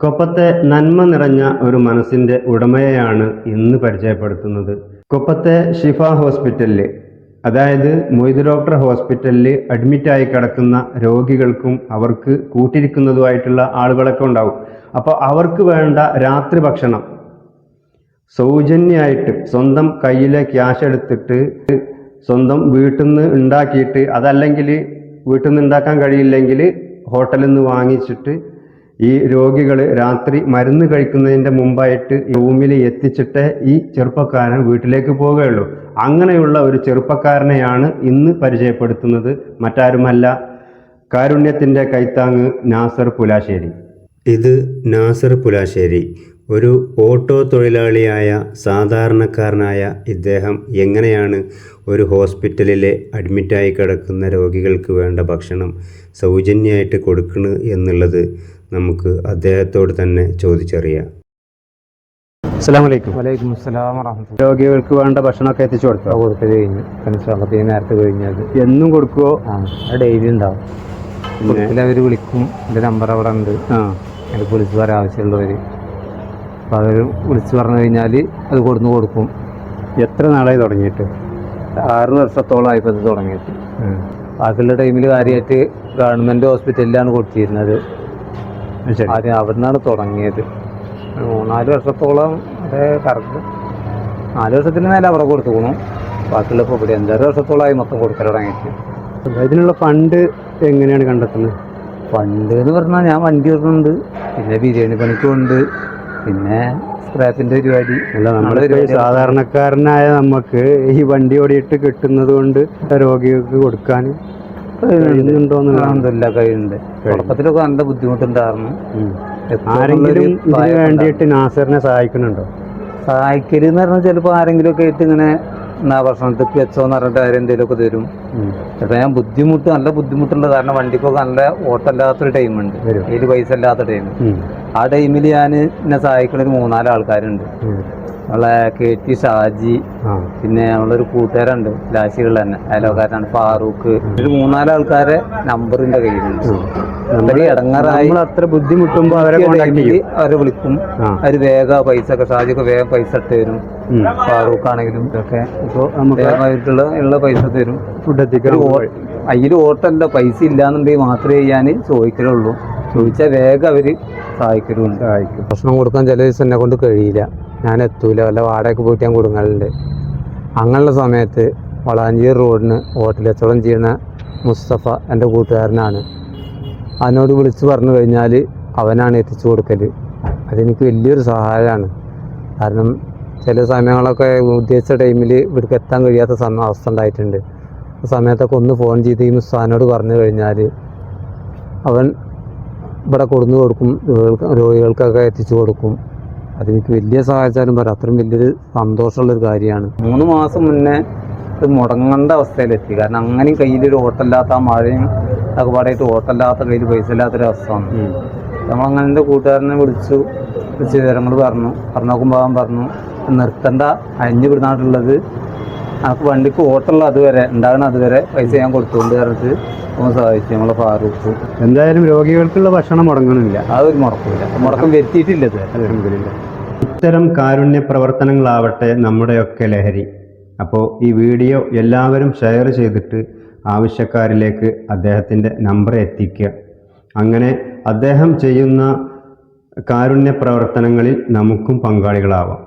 കൊപ്പത്തെ നന്മ നിറഞ്ഞ ഒരു മനസ്സിന്റെ ഉടമയെയാണ് ഇന്ന് പരിചയപ്പെടുത്തുന്നത്. കൊപ്പത്തെ ഷിഫ ഹോസ്പിറ്റലിൽ അതായത് മൊയ്ത് ഡോക്ടർ ഹോസ്പിറ്റലിൽ അഡ്മിറ്റായി കിടക്കുന്ന രോഗികൾക്കും അവർക്ക് കൂട്ടിരിക്കുന്നതുമായിട്ടുള്ള ആളുകളൊക്കെ ഉണ്ടാവും. അപ്പോൾ അവർക്ക് വേണ്ട രാത്രി ഭക്ഷണം സൗജന്യമായിട്ട് സ്വന്തം കയ്യിലെ ക്യാഷ് എടുത്തിട്ട് സ്വന്തം വീട്ടിൽ നിന്ന് ഉണ്ടാക്കിയിട്ട് അതല്ലെങ്കിൽ വീട്ടിൽ നിന്ന് ഉണ്ടാക്കാൻ കഴിയില്ലെങ്കിൽ ഹോട്ടലിൽ നിന്ന് വാങ്ങിച്ചിട്ട് ഈ രോഗികൾ രാത്രി മരുന്ന് കഴിക്കുന്നതിന്റെ മുമ്പായിട്ട് റൂമിൽ എത്തിച്ചിട്ടേ ഈ ചെറുപ്പക്കാരൻ വീട്ടിലേക്ക് പോവുകയുള്ളൂ. അങ്ങനെയുള്ള ഒരു ചെറുപ്പക്കാരനെയാണ് ഇന്ന് പരിചയപ്പെടുത്തുന്നത്. മറ്റാരുമല്ല. കാരുണ്യത്തിന്റെ കൈത്താങ് നാസർ പുലാശ്ശേരി. ഇത് നാസർ പുലാശ്ശേരി. ഒരു ഓട്ടോ തൊഴിലാളിയായ സാധാരണക്കാരനായ ഇദ്ദേഹം എങ്ങനെയാണ് ഒരു ഹോസ്പിറ്റലിലെ അഡ്മിറ്റായി കിടക്കുന്ന രോഗികൾക്ക് വേണ്ട ഭക്ഷണം സൗജന്യമായിട്ട് കൊടുക്കണ് എന്നുള്ളത് നമുക്ക് അദ്ദേഹത്തോട് തന്നെ ചോദിച്ചറിയാം. വലൈക്കും അസ്സലാം രോഗികൾക്ക് വേണ്ട ഭക്ഷണമൊക്കെ എത്തിച്ചു കൊടുക്കുക കൊടുക്കൽ കഴിഞ്ഞു. സാമ്പത്തിക നേരത്തെ കഴിഞ്ഞത്. എന്നും കൊടുക്കുവോ? ആ ഡെയിലി ഉണ്ടാവും. അവർ വിളിക്കും. എന്റെ നമ്പർ അവിടെ ഉണ്ട്. ആ. എനിക്ക് വിളിച്ചു പറയാൻ ആവശ്യമുള്ളവർ അപ്പോൾ അവർ വിളിച്ചു പറഞ്ഞു കഴിഞ്ഞാൽ അത് കൊടുന്ന് കൊടുക്കും. എത്ര നാളായി തുടങ്ങിയിട്ട്? ആറ് വർഷത്തോളം ആയപ്പോൾ ഇത് തുടങ്ങിയിട്ട്. ബാക്കിയുള്ള ടൈമിൽ കാര്യമായിട്ട് ഗവൺമെന്റ് ഹോസ്പിറ്റലിലാണ് കൊടുത്തിരുന്നത്. ആദ്യം അവിടുന്നാണ് തുടങ്ങിയത്. മൂന്നാൽ വർഷത്തോളം അതേ കറക്റ്റ് നാല് വർഷത്തിന് മേലെ അവിടെ കൊടുത്തുക്കണു ബാക്കിയുള്ള ഇപ്പോൾ ഇവിടെ അഞ്ചാറ് വർഷത്തോളമായി മൊത്തം കൊടുക്കൽ തുടങ്ങിയിട്ട്. ഇതിനുള്ള ഫണ്ട് എങ്ങനെയാണ് കണ്ടെത്തുന്നത് ഫണ്ട് എന്ന് പറഞ്ഞാൽ ഞാൻ വണ്ടി വരുന്നുണ്ട് പിന്നെ ബിരിയാണി പണിക്കുണ്ട് പിന്നെ സ്ക്രാപ്പിന്റെ പരിപാടി. അല്ല നമ്മുടെ സാധാരണക്കാരനായ നമുക്ക് ഈ വണ്ടി ഓടിയിട്ട് കിട്ടുന്നത് കൊണ്ട് രോഗികൾക്ക് കൊടുക്കാൻ കഴിയുന്നുണ്ടോ എന്നുള്ളതാണ് അൽഹംദുലില്ല കഴിയുന്നുണ്ട് തുടക്കത്തിലൊക്കെ നല്ല ബുദ്ധിമുട്ടുണ്ടായിരുന്നു. ആരെങ്കിലും ഇതിന് വേണ്ടിയിട്ട് നാസറിനെ സഹായിക്കുന്നുണ്ടോ? സഹായിക്കൽ എന്ന് പറഞ്ഞാൽ ചിലപ്പോൾ ആരെങ്കിലും ഒക്കെ ആയിട്ട് ഇങ്ങനെ എന്നാ വെച്ചോ എന്ന് പറഞ്ഞിട്ട് ആരും എന്തെങ്കിലുമൊക്കെ തരും. ചിലപ്പോൾ ഞാൻ ബുദ്ധിമുട്ട് നല്ല ബുദ്ധിമുട്ടുണ്ട് കാരണം വണ്ടിക്കൊക്കെ നല്ല ഓട്ടമില്ലാത്തൊരു ടൈമുണ്ട് ഉണ്ട്. കയ്യിൽ പൈസ ഇല്ലാത്ത ടൈം ആ ടൈമിൽ ഞാൻ എന്നെ സഹായിക്കുന്ന ഒരു മൂന്നാൽ ആൾക്കാരുണ്ട്. നമ്മളെ കെ ടി ഷാജി പിന്നെ നമ്മളൊരു കൂട്ടുകാരുണ്ട് ലാശികൾ തന്നെ. അയലോക്കാരനാണ് ഫാറൂഖ്. ഒരു മൂന്നാൽ ആൾക്കാരെ നമ്പറിന്റെ കയ്യിലുണ്ട്. അവർ ഇടങ്ങാറായി അത്ര ബുദ്ധിമുട്ടുമ്പോ അവരെ അവരെ വിളിക്കും. അവർ വേഗം പൈസ ഒക്കെ ഷാജിക്ക് വേഗം പൈസ ഇട്ട് തരും. ഫാറൂഖ് ആണെങ്കിലും ഇതൊക്കെ ഇപ്പൊ നമുക്ക് വേഗമായിട്ടുള്ള ഉള്ള പൈസ തരും. ഫുഡ് എത്തിക്കാൻ അതിൽ ഓട്ടല്ല പൈസ ഇല്ലാന്നുണ്ടെങ്കിൽ മാത്രമേ ഞാൻ ചോദിക്കലുള്ളൂ. ചോദിച്ചാൽ വേഗം അവർ സഹായിക്കലുണ്ട്. സഹായിക്കും. ഭക്ഷണം കൊടുക്കാൻ ചില ദിവസം എന്നെ കൊണ്ട് കഴിയില്ല. ഞാൻ എത്തൂല വല്ല വാടകയ്ക്ക് പോയിട്ട് ഞാൻ കൊടുങ്ങലുണ്ട്. അങ്ങനെയുള്ള സമയത്ത് വളാഞ്ചേരി റോഡിന് ഹോട്ടൽ കച്ചവടം ചെയ്യുന്ന മുസ്തഫ എന്റെ കൂട്ടുകാരനാണ്. അതിനോട് വിളിച്ച് പറഞ്ഞു കഴിഞ്ഞാൽ അവനാണ് എത്തിച്ചു കൊടുക്കൽ അതെനിക്ക് വലിയൊരു സഹായമാണ്. കാരണം ചില സമയങ്ങളൊക്കെ ഉദ്ദേശിച്ച ടൈമിൽ ഇവിടേക്ക് എത്താൻ കഴിയാത്ത സമയം അവസ്ഥ ഉണ്ടായിട്ടുണ്ട്. ആ സമയത്തൊക്കെ ഒന്ന് ഫോൺ ചെയ്ത് ഈ മുസ്താനോട് പറഞ്ഞു കഴിഞ്ഞാൽ അവൻ ഇവിടെ കൊടുന്നു കൊടുക്കും രോഗികൾക്കൊക്കെ എത്തിച്ചു കൊടുക്കും. അതെനിക്ക് വലിയ സഹായിച്ചാലും പറയാം അത്രയും വലിയൊരു സന്തോഷമുള്ളൊരു കാര്യമാണ്. മൂന്ന് മാസം മുന്നേ ഇത് മുടങ്ങേണ്ട അവസ്ഥയിലെത്തി. കാരണം അങ്ങനെയും കയ്യിലൊരു ഓട്ടമില്ലാത്ത ആ മഴയും ഒക്കെ പാടായിട്ട് ഓട്ടമില്ലാത്ത കയ്യിൽ പൈസ ഇല്ലാത്തൊരു അവസ്ഥ വന്നു. ഉം. നമ്മളങ്ങനെ എന്റെ കൂട്ടുകാരനെ വിളിച്ചു. വിളിച്ച് വിവരങ്ങൾ പറഞ്ഞു. പറഞ്ഞു നോക്കുമ്പോൾ പറഞ്ഞു നിർത്തേണ്ട. അഴിഞ്ഞു വിടുന്നാട്ടുള്ളത് നമുക്ക് വണ്ടിക്ക് ഓട്ടമുള്ള അതുവരെ ഉണ്ടാകുന്ന അതുവരെ പൈസ ഞാൻ കൊടുത്തുകൊണ്ട് പറഞ്ഞിട്ട് നമ്മൾ സഹായിച്ചു നമ്മളെ ഫാറൂഖ്. എന്തായാലും രോഗികൾക്കുള്ള ഭക്ഷണം മുടങ്ങണില്ല അതൊരു മുടക്കില്ല മുടക്കം വരുത്തിയിട്ടില്ല അൽഹംദുലില്ലാ. ഇത്തരം കാരുണ്യ പ്രവർത്തനങ്ങളാവട്ടെ നമ്മുടെയൊക്കെ ലഹരി. അപ്പോൾ ഈ വീഡിയോ എല്ലാവരും ഷെയർ ചെയ്തിട്ട് ആവശ്യക്കാരിലേക്ക് അദ്ദേഹത്തിന്റെ നമ്പർ എത്തിക്കുക. അങ്ങനെ അദ്ദേഹം ചെയ്യുന്ന കാരുണ്യ പ്രവർത്തനങ്ങളിൽ നമുക്കും പങ്കാളികളാവാം.